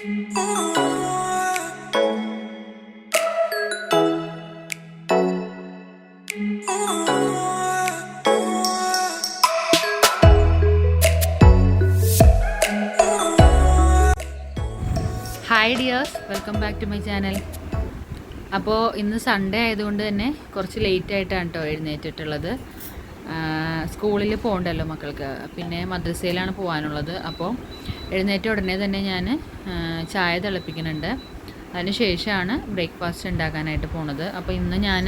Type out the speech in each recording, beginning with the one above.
Hi dears welcome back to my channel അപ്പോൾ ഇന്ന് Sunday ആയതുകൊണ്ട് തന്നെ കുറച്ച് ലേറ്റ് ആയിട്ടാണ് കേട്ടോ എഴുന്നേറ്റിട്ടുള്ളത്. സ്കൂളിൽ പോകണ്ടല്ലോ മക്കൾക്ക്. പിന്നെ മദ്രസയിലാണ് പോകാനുള്ളത് അപ്പോൾ എഴുന്നേറ്റ ഉടനെ തന്നെ ഞാൻ ചായ തിളപ്പിക്കുന്നുണ്ട്. അതിന് ശേഷമാണ് ബ്രേക്ക്ഫാസ്റ്റ് ഉണ്ടാക്കാനായിട്ട് പോണത്. അപ്പോൾ ഇന്ന് ഞാൻ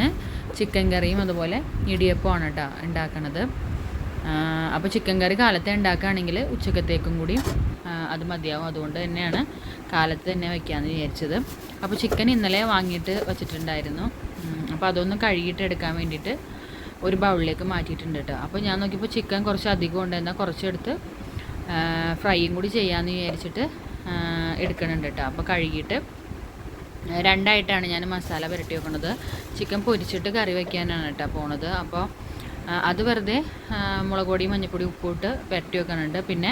ചിക്കൻ കറിയും അതുപോലെ ഇടിയപ്പമാണ് കേട്ടോ ഉണ്ടാക്കണത്. അപ്പോൾ ചിക്കൻ കറി കാലത്തെ ഉണ്ടാക്കുകയാണെങ്കിൽ ഉച്ചക്കത്തേക്കും കൂടി അത് മതിയാവും. അതുകൊണ്ട് തന്നെയാണ് കാലത്ത് തന്നെ വയ്ക്കാമെന്ന് വിചാരിച്ചത്. അപ്പോൾ ചിക്കൻ ഇന്നലെ വാങ്ങിയിട്ട് വെച്ചിട്ടുണ്ടായിരുന്നു. അപ്പോൾ അതൊന്ന് കഴുകിയിട്ട് എടുക്കാൻ വേണ്ടിയിട്ട് ഒരു ബൗളിലേക്ക് മാറ്റിയിട്ടുണ്ട് കേട്ടോ അപ്പോൾ ഞാൻ നോക്കിയപ്പോൾ ചിക്കൻ കുറച്ച് അധികം ഉണ്ട് കുറച്ചെടുത്ത് ഫ്രൈയും കൂടി ചെയ്യാമെന്ന് വിചാരിച്ചിട്ട് എടുക്കണുണ്ട് കേട്ടോ അപ്പോൾ കഴുകിയിട്ട് രണ്ടായിട്ടാണ് ഞാൻ മസാല പുരട്ടി വെക്കുന്നത് ചിക്കൻ പൊരിച്ചിട്ട് കറി വയ്ക്കാനാണ് കേട്ടോ പോണത്. അപ്പോൾ അത് വെറുതെ മുളക് പൊടി മഞ്ഞൾപ്പൊടി ഉപ്പിട്ട് പുരട്ടി വെക്കുന്നുണ്ട് പിന്നെ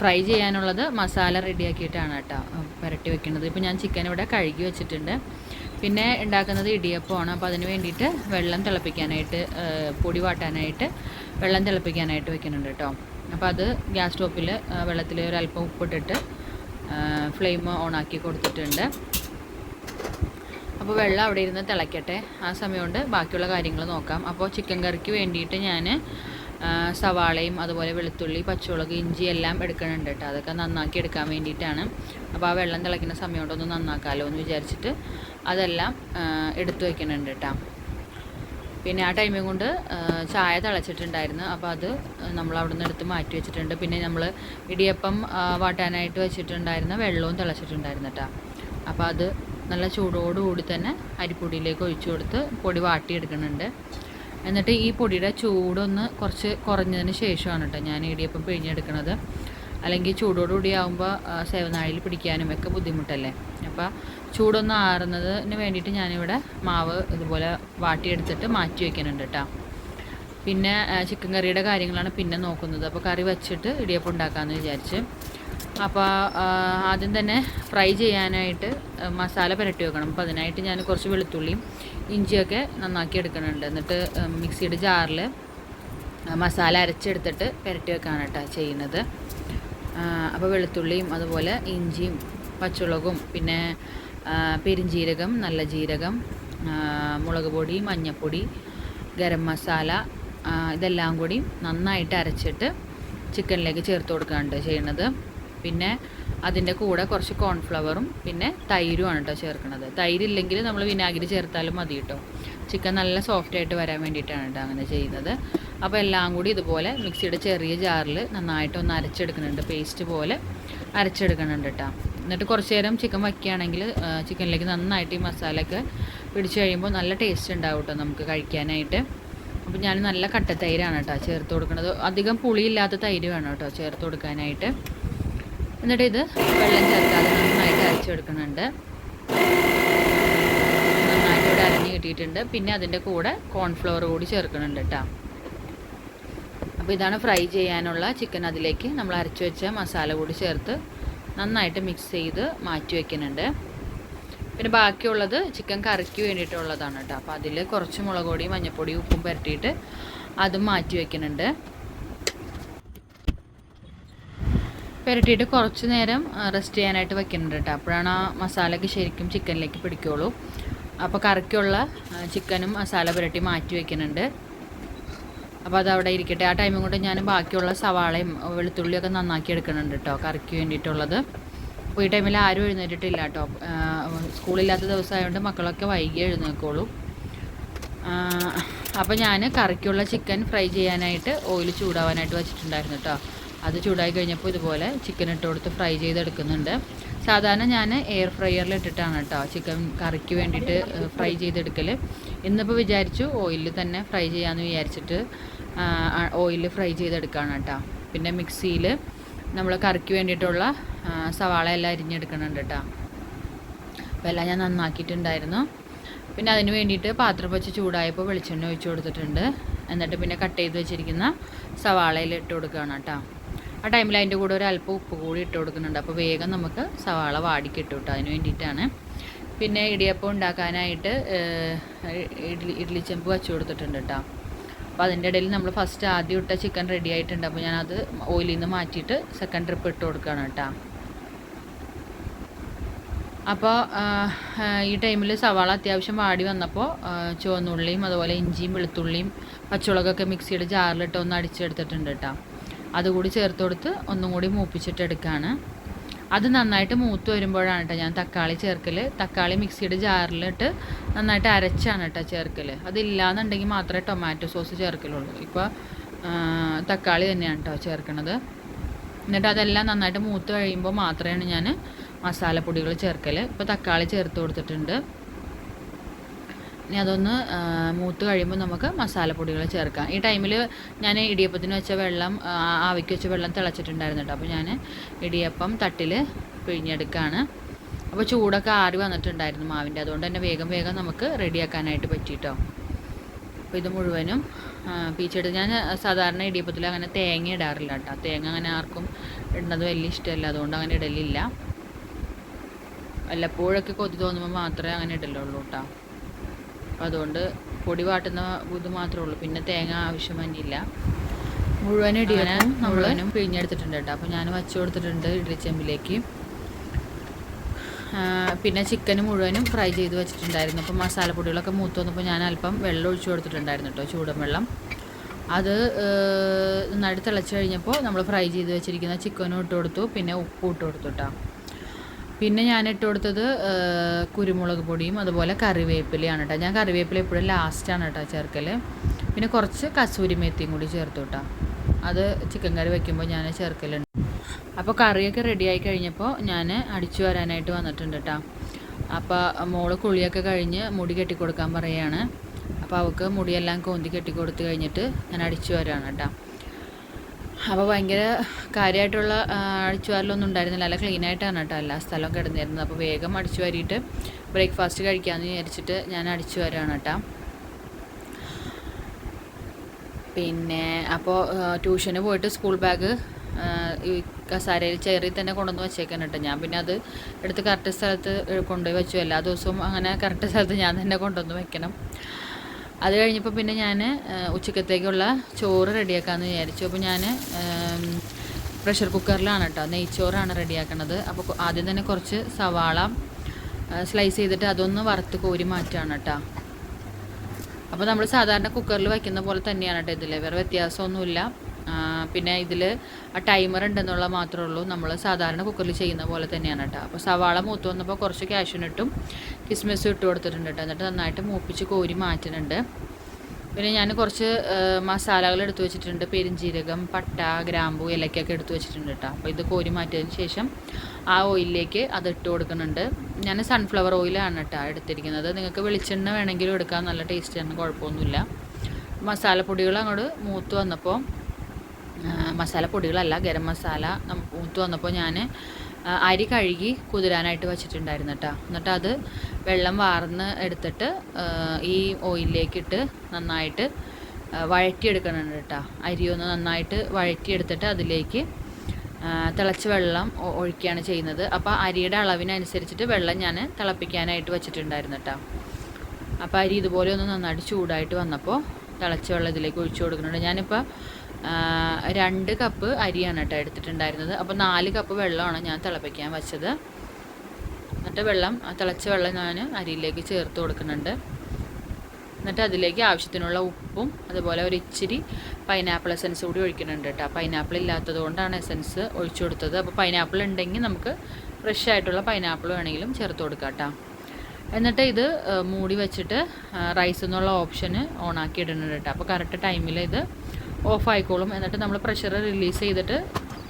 ഫ്രൈ ചെയ്യാനുള്ളത് മസാല റെഡിയാക്കിയിട്ടാണ് കേട്ടോ പുരട്ടി വെക്കുന്നത് ഇപ്പോൾ ഞാൻ ചിക്കൻ ഇവിടെ കഴുകി വെച്ചിട്ടുണ്ട്. പിന്നെ ഉണ്ടാക്കുന്നത് ഇടിയപ്പമാണ്. അപ്പോൾ അതിന് വേണ്ടിയിട്ട് വെള്ളം തിളപ്പിക്കാനായിട്ട് പൊടി വാട്ടാനായിട്ട് വെള്ളം തിളപ്പിക്കാനായിട്ട് വെക്കുന്നുണ്ട് കേട്ടോ അപ്പോൾ അത് ഗ്യാസ് സ്റ്റോപ്പിൽ വെള്ളത്തിൽ ഒരല്പം ഉപ്പിട്ടിട്ട് ഫ്ലെയിം ഓൺ ആക്കി കൊടുത്തിട്ടുണ്ട്. അപ്പോൾ വെള്ളം അവിടെ ഇരുന്ന് തിളയ്ക്കട്ടെ ആ സമയം കൊണ്ട് ബാക്കിയുള്ള കാര്യങ്ങൾ നോക്കാം. അപ്പോൾ ചിക്കൻ കറിക്ക് വേണ്ടിയിട്ട് ഞാൻ സവാളയും അതുപോലെ വെളുത്തുള്ളി പച്ചമുളക് ഇഞ്ചി എല്ലാം എടുക്കണുണ്ട് കേട്ടോ. അതൊക്കെ നന്നാക്കി എടുക്കാൻ വേണ്ടിയിട്ടാണ്. അപ്പോൾ ആ വെള്ളം തിളയ്ക്കുന്ന സമയം കൊണ്ടൊന്ന് നന്നാക്കാമല്ലോ എന്ന് വിചാരിച്ചിട്ട് അതെല്ലാം എടുത്തു വയ്ക്കുന്നുണ്ട് കേട്ടോ. പിന്നെ ആ ടൈമിൽ കൊണ്ട് ചായ തിളച്ചിട്ടുണ്ടായിരുന്നു. അപ്പോൾ അത് നമ്മൾ അവിടെ നിന്ന് എടുത്ത് മാറ്റി വെച്ചിട്ടുണ്ട്. പിന്നെ നമ്മൾ ഇടിയപ്പം വാട്ടാനായിട്ട് വെച്ചിട്ടുണ്ടായിരുന്ന വെള്ളവും തിളച്ചിട്ടുണ്ടായിരുന്നു കേട്ടോ അപ്പോൾ അത് നല്ല ചൂടോടുകൂടി തന്നെ അരിപ്പൊടിയിലേക്ക് ഒഴിച്ചു കൊടുത്ത് പൊടി വാട്ടിയെടുക്കുന്നുണ്ട്. എന്നിട്ട് ഈ പൊടിയുടെ ചൂടൊന്ന് കുറച്ച് കുറഞ്ഞതിന് ശേഷമാണ് കേട്ടോ ഞാൻ ഇടിയപ്പം പിഴിഞ്ഞെടുക്കുന്നത് അല്ലെങ്കിൽ ചൂടോടുകൂടി ആകുമ്പോൾ സേവനാഴിയിൽ പിടിക്കാനും ഒക്കെ ബുദ്ധിമുട്ടല്ലേ. അപ്പോൾ ചൂടൊന്ന് ആറുന്നതിന് വേണ്ടിയിട്ട് ഞാനിവിടെ മാവ് ഇതുപോലെ വാട്ടിയെടുത്തിട്ട് മാറ്റി വയ്ക്കുന്നുണ്ട് കേട്ടോ പിന്നെ ചിക്കൻ കറിയുടെ കാര്യങ്ങളാണ് പിന്നെ നോക്കുന്നത്. അപ്പോൾ കറി വെച്ചിട്ട് ഇടിയപ്പം ഉണ്ടാക്കാമെന്ന് വിചാരിച്ച്. അപ്പോൾ ആദ്യം തന്നെ ഫ്രൈ ചെയ്യാനായിട്ട് മസാല പുരട്ടി വെക്കണം. അപ്പോൾ അതിനായിട്ട് ഞാൻ കുറച്ച് വെളുത്തുള്ളിയും ഇഞ്ചിയൊക്കെ നന്നാക്കി എടുക്കുന്നുണ്ട്. എന്നിട്ട് മിക്സിയുടെ ജാറിൽ മസാല അരച്ചെടുത്തിട്ട് പുരട്ടി വെക്കാണ് കേട്ടോ ചെയ്യുന്നത്. അപ്പോൾ വെളുത്തുള്ളിയും അതുപോലെ ഇഞ്ചിയും പച്ചമുളകും പിന്നെ പെരിഞ്ജീരകം നല്ല ജീരകം മുളക് പൊടി മഞ്ഞൾപ്പൊടി ഗരം മസാല ഇതെല്ലാം കൂടി നന്നായിട്ട് അരച്ചിട്ട് ചിക്കനിലേക്ക് ചേർത്ത് കൊടുക്കുകയാണ് ചെയ്യണത് പിന്നെ അതിന്റെ കൂടെ കുറച്ച് കോൺഫ്ലവറും പിന്നെ തൈരുമാണ് കേട്ടോ ചേർക്കുന്നത്. തൈരില്ലെങ്കിൽ നമ്മൾ വിനാഗിരി ചേർത്താലും മതി കേട്ടോ ചിക്കൻ നല്ല സോഫ്റ്റ് ആയിട്ട് വരാൻ വേണ്ടിയിട്ടാണ് കേട്ടോ അങ്ങനെ ചെയ്യുന്നത്. അപ്പോൾ എല്ലാം കൂടി ഇതുപോലെ മിക്സിയുടെ ചെറിയ ജാറിൽ നന്നായിട്ട് ഒന്ന് അരച്ചെടുക്കുന്നുണ്ട്. പേസ്റ്റ് പോലെ അരച്ചെടുക്കുന്നുണ്ട് കേട്ടോ എന്നിട്ട് കുറച്ച് നേരം ചിക്കൻ വയ്ക്കുകയാണെങ്കിൽ ചിക്കനിലേക്ക് നന്നായിട്ട് ഈ മസാലയൊക്കെ പിടിച്ചു കഴിയുമ്പോൾ നല്ല ടേസ്റ്റ് ഉണ്ടാവും കേട്ടോ നമുക്ക് കഴിക്കാനായിട്ട്. അപ്പോൾ ഞാൻ നല്ല കട്ട തൈരാണ് കേട്ടോ ചേർത്ത് കൊടുക്കുന്നത്. അധികം പുളിയില്ലാത്ത തൈര് വേണം കേട്ടോ ചേർത്ത് കൊടുക്കാനായിട്ട്. എന്നിട്ട് ഇത് വെള്ളം ചേർക്കാതെ നന്നായിട്ട് അരച്ചെടുക്കുന്നുണ്ട്. നന്നായിട്ട് ഇവിടെ അരഞ്ഞ് കിട്ടിയിട്ടുണ്ട്. പിന്നെ അതിന്റെ കൂടെ കോൺഫ്ലവർ കൂടി ചേർക്കുന്നുണ്ട് കേട്ടോ അപ്പോൾ ഇതാണ് ഫ്രൈ ചെയ്യാനുള്ള ചിക്കൻ അതിലേക്ക് നമ്മൾ അരച്ച് വെച്ച മസാല കൂടി ചേർത്ത് നന്നായിട്ട് മിക്സ് ചെയ്ത് മാറ്റി വെക്കുന്നുണ്ട്. പിന്നെ ബാക്കിയുള്ളത് ചിക്കൻ കറിക്ക് വേണ്ടിയിട്ടുള്ളതാണ് കേട്ടോ. അപ്പോൾ അതിൽ കുറച്ച് മുളക് പൊടി മഞ്ഞൾപ്പൊടി ഉപ്പും പുരട്ടിയിട്ട് അതും മാറ്റി വെക്കുന്നുണ്ട്. പുരട്ടിയിട്ട് കുറച്ച് നേരം റെസ്റ്റ് ചെയ്യാനായിട്ട് വെക്കുന്നുണ്ട് കേട്ടോ. അപ്പോഴാണ് ആ മസാലയ്ക്ക് ശരിക്കും ചിക്കനിലേക്ക് പിടിക്കുള്ളൂ. അപ്പോൾ കറിക്കുള്ള ചിക്കനും മസാല പുരട്ടി മാറ്റി വെക്കുന്നുണ്ട്. അപ്പോൾ അത് അവിടെ ഇരിക്കട്ടെ. ആ ടൈമും കൊണ്ട് ഞാൻ ബാക്കിയുള്ള സവാളയും വെളുത്തുള്ളിയൊക്കെ നന്നാക്കി എടുക്കുന്നുണ്ട് കേട്ടോ കറിക്ക് വേണ്ടിയിട്ടുള്ളത്. അപ്പോൾ ഈ ടൈമിൽ ആരും എഴുന്നേറ്റിട്ടില്ല കേട്ടോ സ്കൂളില്ലാത്ത ദിവസമായതുകൊണ്ട് മക്കളൊക്കെ വൈകി എഴുന്നേക്കോളൂ അപ്പോൾ ഞാൻ കറിക്കുള്ള ചിക്കൻ ഫ്രൈ ചെയ്യാനായിട്ട് ഓയിൽ ചൂടാവാനായിട്ട് വെച്ചിട്ടുണ്ടായിരുന്നു കേട്ടോ അത് ചൂടായി കഴിഞ്ഞപ്പോൾ ഇതുപോലെ ചിക്കൻ ഇട്ട് കൊടുത്ത് ഫ്രൈ ചെയ്തെടുക്കുന്നുണ്ട്. സാധാരണ ഞാൻ എയർ ഫ്രയറിൽ ഇട്ടിട്ടാണ് കേട്ടോ ചിക്കൻ കറിക്ക് വേണ്ടിയിട്ട് ഫ്രൈ ചെയ്തെടുക്കൽ ഇന്നിപ്പോൾ വിചാരിച്ചു ഓയിലിൽ തന്നെ ഫ്രൈ ചെയ്യാമെന്ന് വിചാരിച്ചിട്ട് ഓയിലിൽ ഫ്രൈ ചെയ്തെടുക്കുകയാണ് കേട്ടോ. പിന്നെ മിക്സിയിൽ നമ്മൾ കറിക്ക് വേണ്ടിയിട്ടുള്ള സവാള എല്ലാം അരിഞ്ഞെടുക്കുന്നുണ്ട് കേട്ടോ. അപ്പോൾ എല്ലാം ഞാൻ നന്നാക്കിയിട്ടുണ്ടായിരുന്നു. പിന്നെ അതിന് വേണ്ടിയിട്ട് പാത്രം വെച്ച് ചൂടായപ്പോൾ വെളിച്ചെണ്ണ ഒഴിച്ചു കൊടുത്തിട്ടുണ്ട്. എന്നിട്ട് പിന്നെ കട്ട് ചെയ്ത് വെച്ചിരിക്കുന്ന സവാളയിൽ ഇട്ട് കൊടുക്കുകയാണ് കേട്ടോ. ആ ടൈമിൽ അതിന്റെ കൂടെ ഒരു അല്പം ഉപ്പ് കൂടി ഇട്ട് കൊടുക്കുന്നുണ്ട്. അപ്പോൾ വേഗം നമുക്ക് സവാള വാടിക്കിട്ടു കിട്ടും അതിന് വേണ്ടിയിട്ടാണ്. പിന്നെ ഇടിയപ്പം ഉണ്ടാക്കാനായിട്ട് ഇഡ്ലി ഇഡ്ഡലി ഇഡ്ഡലി ചെമ്പ് വെച്ച് കൊടുത്തിട്ടുണ്ട് കേട്ടോ. അപ്പോൾ അതിന്റെ ഇടയിൽ നമ്മൾ ഫസ്റ്റ് ആദ്യം ഇട്ട ചിക്കൻ റെഡി ആയിട്ടുണ്ട്. അപ്പോൾ ഞാനത് ഓയിലിൽ നിന്ന് മാറ്റിയിട്ട് സെക്കൻഡ് ട്രിപ്പ് ഇട്ട് കൊടുക്കുകയാണ് കേട്ടോ. അപ്പോൾ ഈ ടൈമിൽ സവാള അത്യാവശ്യം വാടി വന്നപ്പോൾ ചുവന്നുള്ളിയും അതുപോലെ ഇഞ്ചിയും വെളുത്തുള്ളിയും പച്ചമുളകൊക്കെ മിക്സിയുടെ ജാറിലിട്ട് ഒന്ന് അടിച്ചെടുത്തിട്ടുണ്ട് കേട്ടോ. അതുകൂടി ചേർത്ത് കൊടുത്ത് ഒന്നും കൂടി മൂപ്പിച്ചിട്ട് എടുക്കുകയാണ്. അത് നന്നായിട്ട് മൂത്ത് വരുമ്പോഴാണ് കേട്ടോ ഞാൻ തക്കാളി ചേർക്കൽ തക്കാളി മിക്സിയുടെ ജാറിലിട്ട് നന്നായിട്ട് അരച്ചാണ് കേട്ടോ ചേർക്കൽ അതില്ലാന്നുണ്ടെങ്കിൽ മാത്രമേ ടൊമാറ്റോ സോസ് ചേർക്കലുള്ളൂ. ഇപ്പോൾ തക്കാളി തന്നെയാണ് കേട്ടോ ചേർക്കണത്. എന്നിട്ട് അതെല്ലാം നന്നായിട്ട് മൂത്ത് കഴിയുമ്പോൾ മാത്രമാണ് ഞാൻ മസാലപ്പൊടികൾ ചേർക്കൽ ഇപ്പോൾ തക്കാളി ചേർത്ത് കൊടുത്തിട്ടുണ്ട്. ഇനി അതൊന്ന് മൂത്ത് കഴിയുമ്പോൾ നമുക്ക് മസാലപ്പൊടികൾ ചേർക്കാം. ഈ ടൈമിൽ ഞാൻ ഇടിയപ്പത്തിന് വെച്ച വെള്ളം ആവിക്ക് വെച്ച വെള്ളം തിളച്ചിട്ടുണ്ടായിരുന്നു കേട്ടോ അപ്പോൾ ഞാൻ ഇടിയപ്പം തട്ടിൽ പിഴിഞ്ഞെടുക്കുകയാണ് അപ്പോൾ ചൂടൊക്കെ ആറി വന്നിട്ടുണ്ടായിരുന്നു മാവിന്റെ അതുകൊണ്ട് തന്നെ വേഗം വേഗം നമുക്ക് റെഡിയാക്കാനായിട്ട് പറ്റിയിട്ടോ അപ്പോൾ ഇത് മുഴുവനും പീച്ചെടുത്ത് ഞാൻ സാധാരണ ഇടിയപ്പത്തിൽ അങ്ങനെ തേങ്ങ ഇടാറില്ല കേട്ടോ തേങ്ങ അങ്ങനെ ആർക്കും ഇടുന്നത് വലിയ ഇഷ്ടമല്ല അതുകൊണ്ട് അങ്ങനെ ഇടലില്ല. വല്ലപ്പോഴൊക്കെ കൊതി തോന്നുമ്പോൾ മാത്രമേ അങ്ങനെ ഇടലുള്ളൂ കേട്ടോ അപ്പോൾ അതുകൊണ്ട് പൊടി വാട്ടുന്ന ഇത് മാത്രമേ ഉള്ളൂ. പിന്നെ തേങ്ങ ആവശ്യം തന്നെയില്ല മുഴുവൻ ഇടിയപ്പം മുഴുവനും പിഴിഞ്ഞെടുത്തിട്ടുണ്ട് കേട്ടോ. അപ്പോൾ ഞാൻ വച്ചു കൊടുത്തിട്ടുണ്ട് ഇഡ്ലിച്ചെമ്പിലേക്ക് പിന്നെ ചിക്കൻ മുഴുവനും ഫ്രൈ ചെയ്ത് വെച്ചിട്ടുണ്ടായിരുന്നു. അപ്പോൾ മസാലപ്പൊടികളൊക്കെ മൂത്ത് വന്നപ്പോൾ ഞാൻ അല്പം വെള്ളം ഒഴിച്ചു കൊടുത്തിട്ടുണ്ടായിരുന്നു കേട്ടോ ചൂടൻ വെള്ളം. അത് ഏഹ്, നന്നായിട്ട് തിളച്ച് കഴിഞ്ഞപ്പോൾ നമ്മൾ ഫ്രൈ ചെയ്ത് വെച്ചിരിക്കുന്ന ചിക്കനും ഇട്ട് കൊടുത്തു. പിന്നെ ഉപ്പും ഇട്ട് കൊടുത്തു കേട്ടോ. പിന്നെ ഞാൻ ഇട്ട് കൊടുത്തത് കുരുമുളക് പൊടിയും അതുപോലെ കറിവേപ്പിലയാണ് കേട്ടോ ഞാൻ കറിവേപ്പില എപ്പോഴും ലാസ്റ്റാണ് കേട്ടോ ചേർക്കൽ പിന്നെ കുറച്ച് കസൂരി മേത്തിയും കൂടി ചേർത്ത് കേട്ടോ അത് ചിക്കൻ കറി വെക്കുമ്പോൾ ഞാൻ ചേർക്കലുണ്ട്. അപ്പോൾ കറിയൊക്കെ റെഡി ആയി കഴിഞ്ഞപ്പോൾ ഞാൻ അടിച്ചു വരാനായിട്ട് വന്നിട്ടുണ്ട് കേട്ടോ അപ്പോൾ മോൾ കുളിയൊക്കെ കഴിഞ്ഞ് മുടി കെട്ടിക്കൊടുക്കാൻ പറയുകയാണ് അപ്പോൾ അവൾക്ക് മുടിയെല്ലാം കോന്തി കെട്ടിക്കൊടുത്ത് കഴിഞ്ഞിട്ട് ഞാൻ അടിച്ചു വരാണ് കേട്ടോ അപ്പോൾ ഭയങ്കര കാര്യമായിട്ടുള്ള അടിച്ചുവാരലൊന്നും ഉണ്ടായിരുന്നില്ല. നല്ല ക്ലീൻ ആയിട്ടാണ് കേട്ടോ എല്ലാ സ്ഥലവും കിടന്നിരുന്നത്. അപ്പോൾ വേഗം അടിച്ചു വാരിയിട്ട് ബ്രേക്ക്ഫാസ്റ്റ് കഴിക്കാമെന്ന് വിചാരിച്ചിട്ട് ഞാൻ അടിച്ചു വരാണ് കേട്ടോ. പിന്നെ അപ്പോൾ ട്യൂഷന് പോയിട്ട് സ്കൂൾ ബാഗ് കസാരയിൽ ചേറി തന്നെ കൊണ്ടുവന്ന് വെച്ചേക്കാൻ കേട്ടോ ഞാൻ. പിന്നെ അത് എടുത്ത് കറക്റ്റ് സ്ഥലത്ത് കൊണ്ടുപോയി വെച്ചു. എല്ലാ ദിവസവും അങ്ങനെ കറക്റ്റ് സ്ഥലത്ത് ഞാൻ തന്നെ കൊണ്ടുവന്ന് വെക്കണം. അത് കഴിഞ്ഞപ്പോൾ പിന്നെ ഞാൻ ഉച്ചക്കത്തേക്കുള്ള ചോറ് റെഡിയാക്കാമെന്ന് വിചാരിച്ചു. അപ്പോൾ ഞാൻ പ്രഷർ കുക്കറിലാണ് കേട്ടോ നെയ്ച്ചോറാണ് റെഡിയാക്കണത്. അപ്പോൾ ആദ്യം തന്നെ കുറച്ച് സവാള സ്ലൈസ് ചെയ്തിട്ട് അതൊന്ന് വറുത്ത് കോരി മാറ്റുകയാണ് കേട്ടോ. അപ്പോൾ നമ്മൾ സാധാരണ കുക്കറിൽ വയ്ക്കുന്ന പോലെ തന്നെയാണ് കേട്ടോ ഇതിൽ വേറെ വ്യത്യാസമൊന്നുമില്ല. പിന്നെ ഇതിൽ ആ ടൈമർ ഉണ്ടെന്നുള്ള മാത്രമേ ഉള്ളൂ. നമ്മൾ സാധാരണ കുക്കറിൽ ചെയ്യുന്ന പോലെ തന്നെയാണ് കേട്ടോ അപ്പോൾ സവാള മൂത്ത് വന്നപ്പോൾ കുറച്ച് കാഷ്യൂനട്ടും കിസ്മിസും ഇട്ട് കൊടുത്തിട്ടുണ്ട് കേട്ടോ എന്നിട്ട് നന്നായിട്ട് മൂപ്പിച്ച് കോരി മാറ്റുന്നുണ്ട്. പിന്നെ ഞാൻ കുറച്ച് മസാലകൾ എടുത്തു വെച്ചിട്ടുണ്ട്. പെരിഞ്ജീരകം പട്ട ഗ്രാമ്പു ഇലക്കൊക്കെ എടുത്തു വെച്ചിട്ടുണ്ട് കേട്ടോ അപ്പോൾ ഇത് കോരി മാറ്റിയതിന് ശേഷം ആ ഓയിലിലേക്ക് അത് ഇട്ട് കൊടുക്കുന്നുണ്ട്. ഞാൻ സൺഫ്ലവർ ഓയിലാണ് കേട്ടോ എടുത്തിരിക്കുന്നത്. നിങ്ങൾക്ക് വെളിച്ചെണ്ണ വേണമെങ്കിലും എടുക്കാം. നല്ല ടേസ്റ്റ് ആണ്. കുഴപ്പമൊന്നുമില്ല. മസാലപ്പൊടികൾ അങ്ങോട്ട് മൂത്ത് വന്നപ്പോൾ മസാലപ്പൊടികളല്ല ഗരം മസാല മൂത്ത് വന്നപ്പോൾ ഞാൻ അരി കഴുകി കുതിരാനായിട്ട് വെച്ചിട്ടുണ്ടായിരുന്നു കേട്ടോ എന്നിട്ട് അത് വെള്ളം വാർന്ന് എടുത്തിട്ട് ഈ ഓയിലിലേക്കിട്ട് നന്നായിട്ട് വഴറ്റിയെടുക്കണുണ്ട് കേട്ടോ അരി ഒന്ന് നന്നായിട്ട് വഴറ്റിയെടുത്തിട്ട് അതിലേക്ക് തിളച്ച വെള്ളം ഒഴിക്കുകയാണ് ചെയ്യുന്നത്. അപ്പോൾ അരിയുടെ അളവിനനുസരിച്ചിട്ട് വെള്ളം ഞാൻ തിളപ്പിക്കാനായിട്ട് വെച്ചിട്ടുണ്ടായിരുന്നു കേട്ടോ അപ്പോൾ അരി ഇതുപോലെ ഒന്ന് നന്നായിട്ട് ചൂടായിട്ട് വന്നപ്പോൾ തിളച്ച വെള്ളം ഇതിലേക്ക് ഒഴിച്ചു കൊടുക്കുന്നുണ്ട്. ഞാനിപ്പോൾ രണ്ട് കപ്പ് അരിയാണ് കേട്ടോ എടുത്തിട്ടുണ്ടായിരുന്നത്. അപ്പോൾ നാല് കപ്പ് വെള്ളമാണ് ഞാൻ തിളപ്പിക്കാൻ വെച്ചത്. എന്നിട്ട് വെള്ളം തിളച്ച വെള്ളം ഞാൻ അരിയിലേക്ക് ചേർത്ത് കൊടുക്കുന്നുണ്ട്. എന്നിട്ട് അതിലേക്ക് ആവശ്യത്തിനുള്ള ഉപ്പും അതുപോലെ ഒരു ഇച്ചിരി പൈനാപ്പിൾ എസൻസ് കൂടി ഒഴിക്കുന്നുണ്ട് കേട്ടോ. പൈനാപ്പിൾ ഇല്ലാത്തത് കൊണ്ടാണ് എസൻസ് ഒഴിച്ചു കൊടുത്തത്. അപ്പോൾ പൈനാപ്പിൾ ഉണ്ടെങ്കിൽ നമുക്ക് ഫ്രഷ് ആയിട്ടുള്ള പൈനാപ്പിൾ വേണമെങ്കിലും ചേർത്ത് കൊടുക്കാം കേട്ടോ. എന്നിട്ട് ഇത് മൂടി വെച്ചിട്ട് റൈസ് എന്നുള്ള ഓപ്ഷന് ഓണാക്കി ഇടുന്നുണ്ട് കേട്ടോ. അപ്പോൾ കറക്റ്റ് ടൈമിൽ ഇത് ഓഫ് ആയിക്കോളും എന്നിട്ട് നമ്മൾ പ്രഷർ റിലീസ് ചെയ്തിട്ട്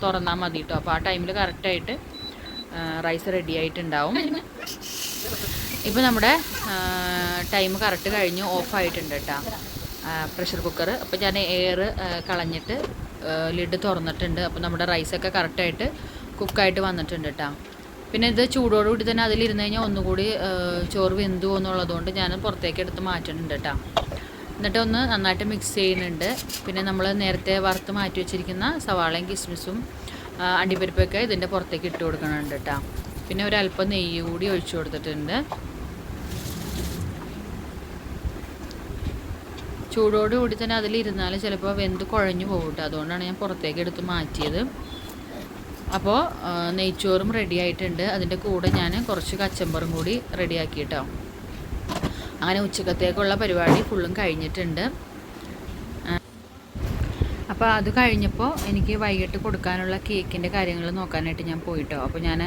തുറന്നാൽ മതി കേട്ടോ അപ്പോൾ ആ ടൈമിൽ കറക്റ്റായിട്ട് റൈസ് റെഡി ആയിട്ടുണ്ടാവും. ഇപ്പോൾ നമ്മുടെ ടൈം കറക്റ്റ് കഴിഞ്ഞ് ഓഫ് ആയിട്ടുണ്ട് കേട്ടോ പ്രഷർ കുക്കർ അപ്പോൾ ഞാൻ എയർ കളഞ്ഞിട്ട് ലിഡ് തുറന്നിട്ടുണ്ട്. അപ്പോൾ നമ്മുടെ റൈസൊക്കെ കറക്റ്റായിട്ട് കുക്കായിട്ട് വന്നിട്ടുണ്ട് കേട്ടോ പിന്നെ ഇത് ചൂടോടുകൂടി തന്നെ അതിലിരുന്ന് കഴിഞ്ഞാൽ ഒന്നുകൂടി ചോറ് വെന്തു എന്നുള്ളതുകൊണ്ട് ഞാൻ പുറത്തേക്ക് എടുത്ത് മാറ്റുന്നുണ്ട് കേട്ടോ എന്നിട്ട് ഒന്ന് നന്നായിട്ട് മിക്സ് ചെയ്യുന്നുണ്ട്. പിന്നെ നമ്മൾ നേരത്തെ വറുത്ത് മാറ്റി വെച്ചിരിക്കുന്ന സവാളയും കിസ്മിസും അണ്ടിപ്പരിപ്പൊക്കെ ഇതിന്റെ പുറത്തേക്ക് ഇട്ട് കൊടുക്കണുണ്ട് കേട്ടോ പിന്നെ ഒരല്പം നെയ്യ് കൂടി ഒഴിച്ചു കൊടുത്തിട്ടുണ്ട്. ചൂടോട് കൂടി തന്നെ അതിലിരുന്നാൽ ചിലപ്പോൾ വെന്ത് കുഴഞ്ഞു പോകും കേട്ടോ അതുകൊണ്ടാണ് ഞാൻ പുറത്തേക്ക് എടുത്ത് മാറ്റിയത്. അപ്പോൾ നെയ്ച്ചോറും റെഡി ആയിട്ടുണ്ട്. അതിന്റെ കൂടെ ഞാൻ കുറച്ച് കച്ചമ്പറും കൂടി റെഡിയാക്കി കേട്ടോ അങ്ങനെ ഉച്ചക്കത്തേക്കുള്ള പരിപാടി ഫുള്ളും കഴിഞ്ഞിട്ടുണ്ട്. അപ്പോൾ അത് കഴിഞ്ഞപ്പോൾ എനിക്ക് വൈകിട്ട് കൊടുക്കാനുള്ള കേക്കിന്റെ കാര്യങ്ങൾ നോക്കാനായിട്ട് ഞാൻ പോയിട്ടോ. അപ്പോൾ ഞാൻ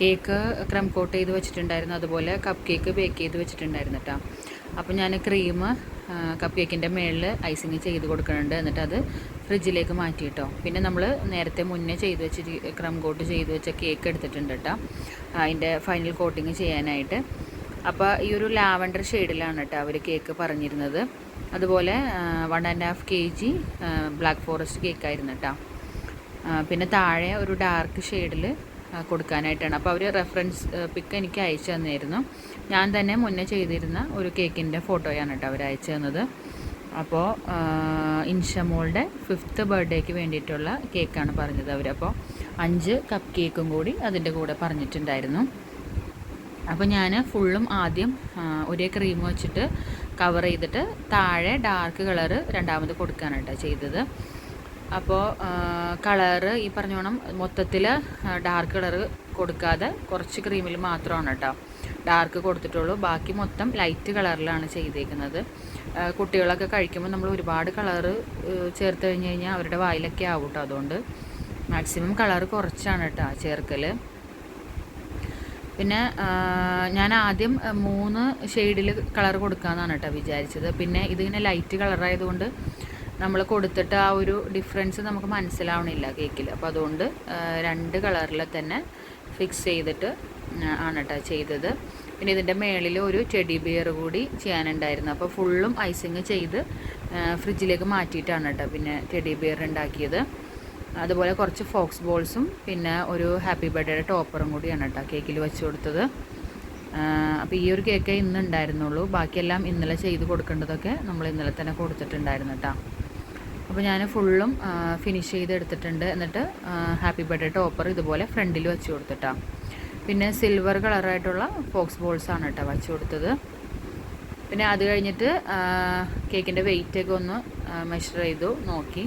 കേക്ക് ക്രം കോട്ട് ചെയ്ത് വെച്ചിട്ടുണ്ടായിരുന്നു. അതുപോലെ കപ്പ് കേക്ക് ബേക്ക് ചെയ്ത് വെച്ചിട്ടുണ്ടായിരുന്നു കേട്ടോ അപ്പോൾ ഞാൻ ക്രീം കപ്പ് കേക്കിന്റെ മുകളിൽ ഐസിങ് ചെയ്ത് കൊടുക്കുന്നുണ്ട് എന്നിട്ട് അത് ഫ്രിഡ്ജിലേക്ക് മാറ്റി കേട്ടോ പിന്നെ നമ്മൾ നേരത്തെ മുന്നേ ചെയ്ത് വെച്ച് ക്രം കോട്ട് ചെയ്ത് വെച്ച കേക്ക് എടുത്തിട്ടുണ്ട് കേട്ടോ അതിന്റെ ഫൈനൽ കോട്ടിങ് ചെയ്യാനായിട്ട്. അപ്പോൾ ഈ ഒരു ലാവണ്ടർ ഷെയ്ഡിലാണ് കേട്ടോ അവർ കേക്ക് പറഞ്ഞിരുന്നത്. അതുപോലെ one and half K G black forest കേക്കായിരുന്നു കേട്ടോ ആ, പിന്നെ താഴെ ഒരു ഡാർക്ക് ഷെയ്ഡിൽ കൊടുക്കാനായിട്ടാണ്. അപ്പോൾ അവർ റെഫറൻസ് പിക്ക് എനിക്ക് അയച്ചു തന്നിരുന്നു ഞാൻ തന്നെ മുന്നേ ചെയ്തിരുന്ന ഒരു കേക്കിന്റെ ഫോട്ടോയാണ് കേട്ടോ അവർ അയച്ചു തന്നത്. അപ്പോൾ ഇൻഷമോളുടെ ഫിഫ്ത്ത് ബർത്ത്ഡേക്ക് വേണ്ടിയിട്ടുള്ള കേക്കാണ് പറഞ്ഞത് അവർ അപ്പോൾ അഞ്ച് കപ്പ് കേക്കും കൂടി അതിന്റെ കൂടെ പറഞ്ഞിട്ടുണ്ടായിരുന്നു. അപ്പോൾ ഞാൻ ഫുള്ളും ആദ്യം ഒരേ ക്രീം വെച്ചിട്ട് കവർ ചെയ്തിട്ട് താഴെ ഡാർക്ക് കളറ് രണ്ടാമത് കൊടുക്കാനാണ് കേട്ടോ ചെയ്തത് അപ്പോൾ കളറ് ഈ പറഞ്ഞോണം മൊത്തത്തിൽ ഡാർക്ക് കളറ് കൊടുക്കാതെ കുറച്ച് ക്രീമിൽ മാത്രമാണ് കേട്ടോ ഡാർക്ക് കൊടുത്തിട്ടുള്ളൂ. ബാക്കി മൊത്തം ലൈറ്റ് കളറിലാണ് ചെയ്തേക്കുന്നത്. കുട്ടികളൊക്കെ കഴിക്കുമ്പോൾ നമ്മൾ ഒരുപാട് കളറ് ചേർത്ത് കഴിഞ്ഞ് കഴിഞ്ഞാൽ അവരുടെ വായിലൊക്കെ ആവും കേട്ടോ അതുകൊണ്ട്. മാക്സിമം കളറ് കുറച്ചാണ് കേട്ടോ ചേർക്കൽ പിന്നെ ഞാൻ ആദ്യം മൂന്ന് ഷെയ്ഡിൽ കളർ കൊടുക്കാമെന്നാണ് കേട്ടോ വിചാരിച്ചത്. പിന്നെ ഇതിങ്ങനെ ലൈറ്റ് കളറായതുകൊണ്ട് നമ്മൾ കൊടുത്തിട്ട് ആ ഒരു ഡിഫറൻസ് നമുക്ക് മനസ്സിലാവണില്ല കേക്കിൽ അപ്പോൾ അതുകൊണ്ട് രണ്ട് കളറിൽ തന്നെ ഫിക്സ് ചെയ്തിട്ട് ആണ് കേട്ടോ ചെയ്തത്. പിന്നെ ഇതിന്റെ മേളിൽ ഒരു ചെടി ബിയർ കൂടി ചെയ്യാനുണ്ടായിരുന്നു. അപ്പോൾ ഫുള്ളും ഐസിങ് ചെയ്ത് ഫ്രിഡ്ജിലേക്ക് മാറ്റിയിട്ടാണ് കേട്ടോ പിന്നെ ടെഡി ബിയർ ഉണ്ടാക്കിയത്. അതുപോലെ കുറച്ച് ഫോക്സ് ബോൾസും പിന്നെ ഒരു ഹാപ്പി ബർത്ത്ഡേയുടെ ടോപ്പറും കൂടിയാണ് കേട്ടോ കേക്കിൽ വെച്ച് കൊടുത്തത്. അപ്പോൾ ഈ ഒരു കേക്കേ ഇന്ന് ഉണ്ടായിരുന്നുള്ളൂ. ബാക്കിയെല്ലാം ഇന്നലെ ചെയ്ത് കൊടുക്കേണ്ടതൊക്കെ നമ്മൾ ഇന്നലെ തന്നെ കൊടുത്തിട്ടുണ്ടായിരുന്നു കേട്ടോ. അപ്പോൾ ഞാൻ ഫുള്ളും ഫിനിഷ് ചെയ്ത് എടുത്തിട്ടുണ്ട്. എന്നിട്ട് ഹാപ്പി ബർത്ത്ഡേ ടോപ്പർ ഇതുപോലെ ഫ്രണ്ടിൽ വെച്ച് കൊടുത്തിട്ടാ. പിന്നെ സിൽവർ കളറായിട്ടുള്ള ഫോക്സ് ബോൾസാണ് കേട്ടോ വെച്ച് കൊടുത്തത്. പിന്നെ അത് കഴിഞ്ഞിട്ട് കേക്കിന്റെ വെയിറ്റൊക്കെ ഒന്ന് മെഷർ ചെയ്തു നോക്കി.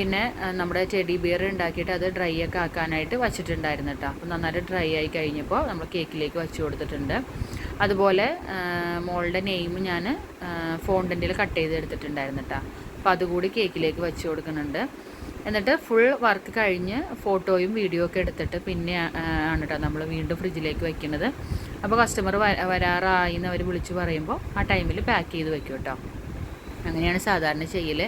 പിന്നെ നമ്മുടെ ചെടി ബിയർ ഉണ്ടാക്കിയിട്ട് അത് ഡ്രൈ ഒക്കെ ആക്കാനായിട്ട് വച്ചിട്ടുണ്ടായിരുന്നു കേട്ടോ അപ്പോൾ നന്നായിട്ട് ഡ്രൈ ആയി കഴിഞ്ഞപ്പോൾ നമ്മൾ കേക്കിലേക്ക് വെച്ച് കൊടുത്തിട്ടുണ്ട്. അതുപോലെ മോളുടെ നെയിം ഞാൻ ഫോണ്ടന്റിൽ കട്ട് ചെയ്ത് എടുത്തിട്ടുണ്ടായിരുന്നു കേട്ടോ അപ്പോൾ അതുകൂടി കേക്കിലേക്ക് വെച്ച് കൊടുക്കുന്നുണ്ട്. എന്നിട്ട് ഫുൾ വർക്ക് കഴിഞ്ഞ് ഫോട്ടോയും വീഡിയോ ഒക്കെ എടുത്തിട്ട് പിന്നെ ആണ് കേട്ടോ നമ്മൾ വീണ്ടും ഫ്രിഡ്ജിലേക്ക് വെക്കുന്നത്. അപ്പോൾ കസ്റ്റമർ വരാറായി എന്ന് അവർ വിളിച്ച് പറയുമ്പോൾ ആ ടൈമിൽ പാക്ക് ചെയ്ത് വെക്കും കേട്ടോ അങ്ങനെയാണ് സാധാരണ ചെയ്യൽ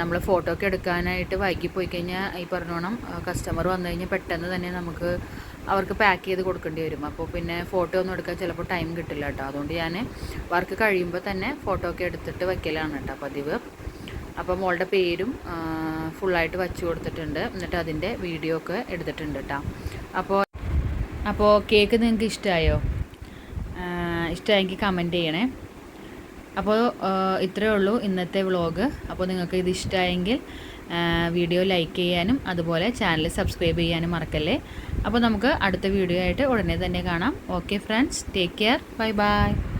നമ്മൾ ഫോട്ടോ ഒക്കെ എടുക്കാനായിട്ട് വൈകി പോയി കഴിഞ്ഞാൽ ഈ പറഞ്ഞോണം കസ്റ്റമർ വന്നു കഴിഞ്ഞാൽ പെട്ടെന്ന് തന്നെ നമുക്ക് അവർക്ക് പാക്ക് ചെയ്ത് കൊടുക്കേണ്ടി വരും. അപ്പോൾ പിന്നെ ഫോട്ടോ ഒന്നും എടുക്കാൻ ചിലപ്പോൾ ടൈം കിട്ടില്ല കേട്ടോ അതുകൊണ്ട് ഞാൻ വർക്ക് കഴിയുമ്പോൾ തന്നെ ഫോട്ടോ ഒക്കെ എടുത്തിട്ട് വയ്ക്കലാണ് കേട്ടോ പതിവ്. അപ്പോൾ മോളുടെ പേരും ഫുള്ളായിട്ട് വച്ചു കൊടുത്തിട്ടുണ്ട്. എന്നിട്ട് അതിന്റെ വീഡിയോ ഒക്കെ എടുത്തിട്ടുണ്ട് കേട്ടോ അപ്പോൾ അപ്പോൾ കേക്ക് നിങ്ങൾക്ക് ഇഷ്ടമായോ ഇഷ്ടമായെങ്കിൽ കമന്റ് ചെയ്യണേ. അപ്പോൾ ഇത്രയേ ഉള്ളൂ ഇന്നത്തെ വ്ളോഗ് അപ്പോൾ നിങ്ങൾക്ക് ഇത് ഇഷ്ടമായെങ്കിൽ വീഡിയോ ലൈക്ക് ചെയ്യാനും അതുപോലെ ചാനൽ സബ്സ്ക്രൈബ് ചെയ്യാനും മറക്കല്ലേ. അപ്പോൾ നമുക്ക് അടുത്ത വീഡിയോ ആയിട്ട് ഉടനെ തന്നെ കാണാം. Okay friends take care. Bye bye.